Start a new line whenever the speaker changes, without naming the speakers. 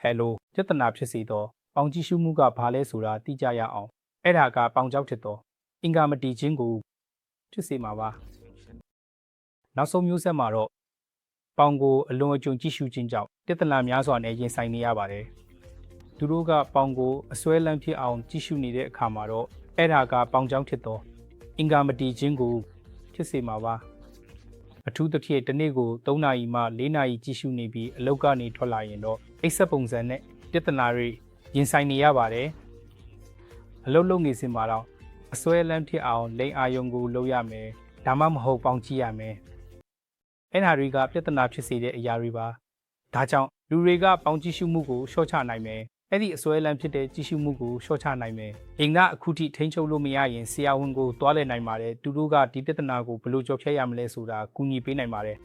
ဟယ်လိုပြဿနာဖြစ်စေသောပေါင်ကြည့်ရှုမှုကဘာလဲဆိုတာသိကြရအောင်အဲ့ဒါကပေါင်ကြောက်ဖြစ်သောအင်္ဂါမတီချင်းကိုဖြစ်စေမှာပါနောက်ဆုံးမျိုးဆက်မှာတော့ပေါင်ကိုအလွန်အကျွံကြည့်ရှုခြင်းကြောင့်ပြဿနာများစွာနဲ့ရင်ဆိုင်နေရပါတယ်သူတို့ကပေါင်ကိုအစွဲလန်းဖြစ်အောင်ကြည့်ရှုနေတဲ့အခါမှာတော့အဲ့ဒါကပေါင်ကြောင့်ဖြစ်သောအင်္ဂါမတီချင်းကိုဖြစ်စေမှာပါ အထူးသဖြင့်တစ်နေ့ကို3နာရီမှ4နာရီကြည့်ရှုနေပြီးအလုပ်ကနေထွက်လာရင်တော့အိပ်စက်ပုံစံနဲ့ပြဿနာတွေရင်ဆိုင်နေရပါတယ်အလုပ်လုပ်နေစဉ်မှာတော့အစွဲလန်းဖြစ်အောင်လိန်အာယုံကိုလုပ်ရမယ်ဒါမှမဟုတ်ပေါင်ကြည့်ရမယ်အဲ့ဒါတွေကပြဿနာဖြစ်စေတဲ့အရာတွေပါဒါကြောင့်လူတွေကပေါင်ကြည့်ရှုမှုကိုရှော့ချနိုင်မယ် အဲ့ဒီအစွဲလန်းဖြစ်တဲ့ကြည့်ရှုမှုကိုရှော့ချနိုင်မယ်အိမ်ကအခုထိထိန်းချုပ်လို့မရရင်ဆရာဝန်ကိုတွားလဲနိုင်ပါတယ်သူတို့ကဒီပြဿနာကိုဘယ်လိုကြော်ဖြတ်ရမလဲဆိုတာကူညီပေးနိုင်ပါတယ်